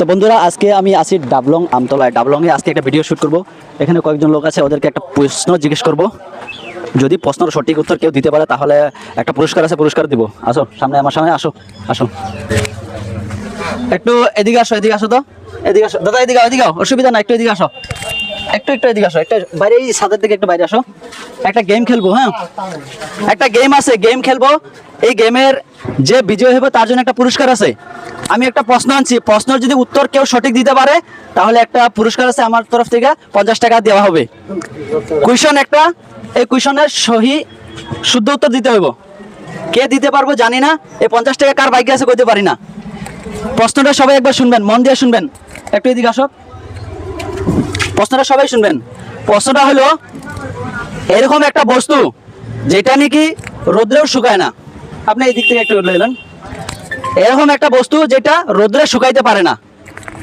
তো বন্ধুরা, আজকে আমি আছি ডাবলং আমতলায়। ডাবলংয়ে আজকে একটা ভিডিও শুট করব। এখানে কয়েকজন লোক আছে, ওদেরকে একটা প্রশ্ন জিজ্ঞেস করব। যদি প্রশ্নের সঠিক উত্তর কেউ দিতে পারে, তাহলে একটা পুরস্কার আছে, পুরস্কার দিব। আসো, সামনে আমার সামনে আসো আসো। একটু এদিকে আসো এদিকে আসো তো। এদিকে আসো। দাদা, এদিকে এদিকে অসুবিধা না একটু এদিকে আসো। একটু একটু এদিকে আসো, একটা বাইরে, এই ছাদের দিকে একটু বাইরে আসো। একটা গেম খেলব হ্যাঁ? একটা গেম আছে গেম খেলব। এই গেমের যে বিজয় হবে তার জন্য একটা পুরস্কার আছে। আমি একটা প্রশ্ন আনছি প্রশ্ন যদি উত্তর কেউ সঠিক দিতে পারে, তাহলে একটা পুরস্কার আছে আমার তরফ থেকে, পঞ্চাশ টাকা দেওয়া হবে। কুইশন একটা, এই কুইশনের সহি, শুদ্ধ উত্তর দিতে হইব। কে দিতে পারব জানি না, এই পঞ্চাশ টাকা কার বাইকে আছে করতে পারি না। প্রশ্নটা সবাই একবার শুনবেন, মন দিয়ে শুনবেন। একটু এদিকে আসো। প্রশ্নটা সবাই শুনবেন। প্রশ্নটা হলো এরকম একটা বস্তু যেটা নাকি রোদ্রেও শুকায় না। আপনি এই দিক থেকে একটু এলেন। এরকম একটা বস্তু যেটা রোদ্রে শুকাইতে পারে না।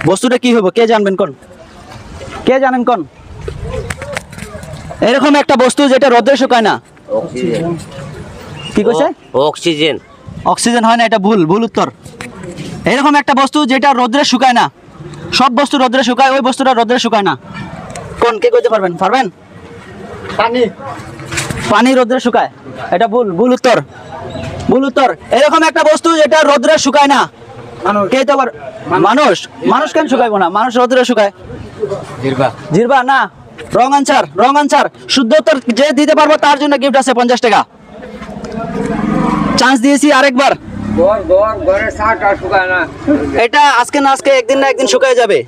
বস্তুটা কি হইব? কে জানবেন কোন? কে জানেন কোন? এরকম একটা বস্তু যেটা রোদ্রে শুকায় না। অক্সিজেন কি কইছে? অক্সিজেন। অক্সিজেন হয় না এটা ভুল ভুল উত্তর। এরকম একটা বস্তু যেটা রোদ্রে শুকায় না। সব বস্তু রোদ্রে শুকায় ওই বস্তুটা রোদ্রে শুকায় না। কোন কে কইতে পারবেন? পারবেন? পানি। পানি রোদ্রে শুকায়। এটা ভুল ভুল উত্তর। ভুল উত্তর। এরকম একটা বস্তু যেটা রোদ্রে শুকায় না। মানুষ। কে তো মানুষ। মানুষ। কেন শুকাইবো না? মানুষ রোদ্রে শুকায়। জিরবা। জিরবা? না। রং আনসার রং আনসার শুদ্ধ উত্তর যে দিতে পারব তার জন্য গিফট আছে পঞ্চাশ টাকা। চান্স দিয়েছি আরেকবার। এটা আজকে না আজকে একদিন না একদিন শুকায় যাবে।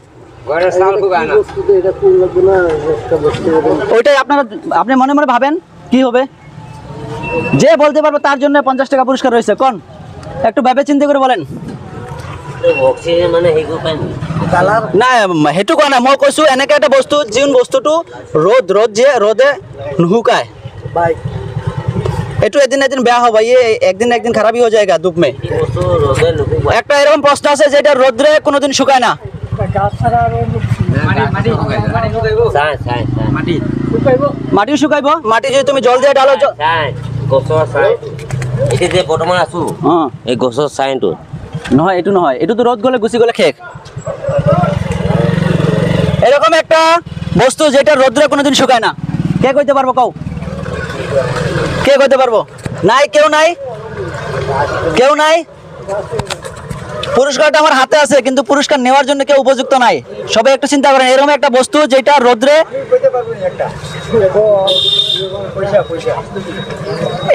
ওইটাই আপনারা আপনি মনে মনে ভাবেন কি হবে? যে বলতে পারবে তার জন্য পঞ্চাশ টাকা পুরস্কার রয়েছে। কোন? একটু ভেবে চিন্তা করে বলেন। মানে না সেইটো কোৱা নাই মই কৈছো এনেকে এটা বস্তু যোন বস্তুটো ৰ'দ ৰ'দ যে ৰ'দে নুশুকায়। এইটো এদিন এদিন বেয়া হ'ব ইয়ে একদিন একদিন খারাপই হয়ে ধূপ মে। একটা এরকম প্রশ্ন আছে যেটা রোদ্রে কোনোদিন শুকায় না। মাটি মাটি মাটিও শুকাইব? মাটি? যদি তুমি জল দিয়ে ডালো গছৰ চাই এতিয়া যে বৰ্তমান আছো এই গছৰ চাইনটোত নহয় এইটো নহয়। এইটোতো রোদ গলে গুচি গলে শেষ। এরকম একটা বস্তু যেটা রোদ্রে কোনোদিন শুকায় না। কে কইতে পারব কও? কে কইতে পারব? নাই কেউ নাই? কেউ নাই? পুরস্কারটা আমার হাতে আছে কিন্তু পুরস্কার নেওয়ার জন্য কেউ উপযুক্ত নাই। সবাই একটু চিন্তা করেন এরকম একটা বস্তু যেটা রোদ্রে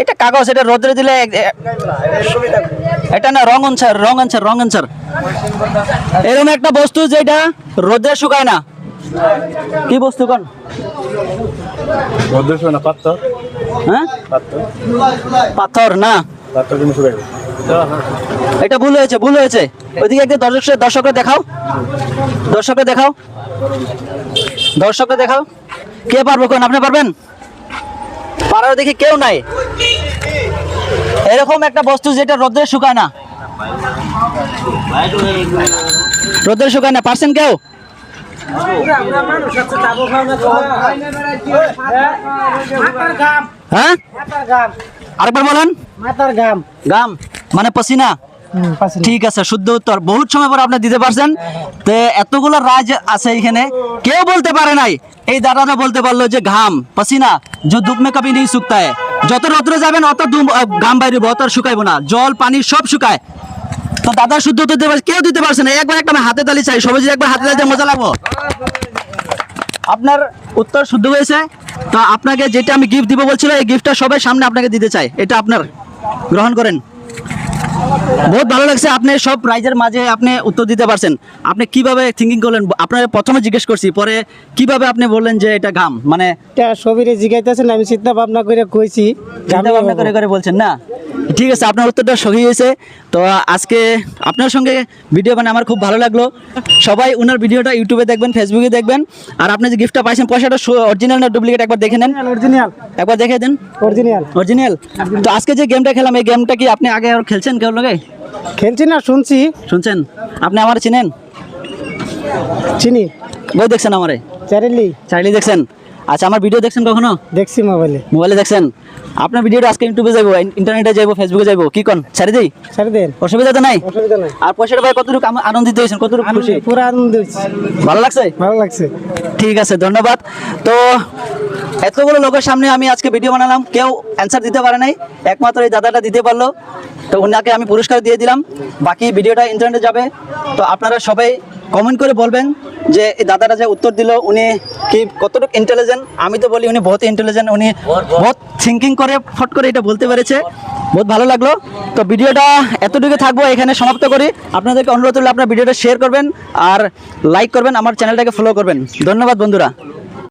এটা কাগজ এটা রোদ্রে দিলে এটা না wrong answer wrong answer wrong answer. এরকম একটা বস্তু যেটা রোদে শুকায় না। কি বস্তু কোন? শোনা পাত্র হ্যাঁ? পাথর। না। পাত্র কিন্তু শুকাই এটা ভুল হয়েছে ভুল হয়েছে। ওইদিকে একদিন দর্শক দর্শকরা দেখাও। দর্শকরা দেখাও। দর্শকরা দেখাও। কে পারব কোন? আপনি পারবেন? পারার দেখি কেউ নাই। এরকম একটা বস্তু যেটা রোদে শুকায় না। রোদে শুকায় না। পারছেন কেউ? হ্যাঁ? আরেকবার বলেন। মাথার গাম গাম মানে পসিনা? ঠিক আছে শুদ্ধ উত্তর। বহুত সময় পর আপনি দিতে পারছেন। তো এতগুলো রাজ আছে এখানে। কেউ বলতে পারে নাই। এই দাদাটা বলতে পারল যে ঘাম। পসিনা যে ধূপ মে কবি নেই শুকতা है যত রৌদ্রে যাবেন অত ঘাম বাইরে অত আর শুকাইবো না। জল পানি সব শুকায়। তো দাদা শুদ্ধ উত্তর দিতে কেউ দিতে পারছে না। একবার একটা আমি হাতে তালি চাই। সবাই যদি একবার হাতে তালি মজা লাগবো। আপনার উত্তর শুদ্ধ হয়েছে। তো আপনাকে যেটা আমি গিফট দিব বলছিল এই গিফটটা সবাই সামনে আপনাকে দিতে চাই এটা আপনার। গ্রহণ করেন। বহুত ভালো লাগছে আপনি সব প্রাইজের মাঝে আপনি উত্তর দিতে পারছেন। আপনি কীভাবে থিঙ্কিং করলেন? আপনার প্রথমে জিজ্ঞেস করছি পরে কীভাবে আপনি বললেন যে এটা ঘাম? মানে এটা সবিরে জিগাইতেছেন আমি চিন্তা ভাবনা করে কইছি। চিন্তা ভাবনা করে করে বলছেন না। ঠিক আছে আপনার উত্তরটা সহি হয়েছে। তো আজকে আপনার সঙ্গে ভিডিও মানে আমার খুব ভালো লাগল। সবাই ওনার ভিডিওটা ইউটিউবে দেখবেন ফেসবুকে দেখবেন। আর আপনি যে গিফটটা পাইছেন পয়সাটা অরিজিনাল না ডুপ্লিকেট একবার দেখে নেন। অরিজিনাল একবার দেখে দেন। অরিজিনাল অরিজিনাল তো আজকে যে গেমটা খেলাম এই গেমটা কি আপনি আগে আর খেলছেন কেউ লগে? খেলছি না শুনছি। শুনছেন? আপনি আমার চিনেন? চিনি। বই দেখছেন আমারে? চারিলি চাইলে দেখছেন? আচ্ছা আমার ভিডিও দেখছেন কখনো? দেখছি মোবাইলে মোবাইলে দেখছেন? আপনার ভিডিওটা আজকে ইউটিউবে যাব ইন্টারনেটে যাব ফেসবুকে যাব কি কোন? ছাড়ি দিই? ছেড়ে দেন। অসুবিধা তো নাই? অসুবিধা নাই। আর পয়সাটা ভাই কতটুকু আনন্দিত হয়েছেন? কতটুকু খুশি? পুরো আনন্দ। ভালো লাগছে? ভালো লাগছে। ঠিক আছে ধন্যবাদ। তো এতগুলো লোকের সামনে আমি আজকে ভিডিও বানালাম। কেউ অ্যান্সার দিতে পারে নাই। একমাত্র এই দাদাটা দিতে পারল। তো ওনাকে আমি পুরস্কার দিয়ে দিলাম। বাকি ভিডিওটা ইন্টারনেটে যাবে। তো আপনারা সবাই কমেন্ট করে বলবেন যে এই দাদাটা যে উত্তর দিল উনি কি কতটুকু ইন্টেলিজেন্ট আমি তো বলি উনি বহুত ইন্টেলিজেন্ট উনি বহুত থিঙ্কিং করে ফট করে এটা বলতে পেরেছে। বহুত ভালো লাগল। তো ভিডিওটা এতটুকু থাকব এখানে সমাপ্ত করি। আপনাদেরকে অনুরোধ করলে আপনার ভিডিওটা শেয়ার করবেন আর লাইক করবেন আমার চ্যানেলটাকে ফলো করবেন। ধন্যবাদ বন্ধুরা।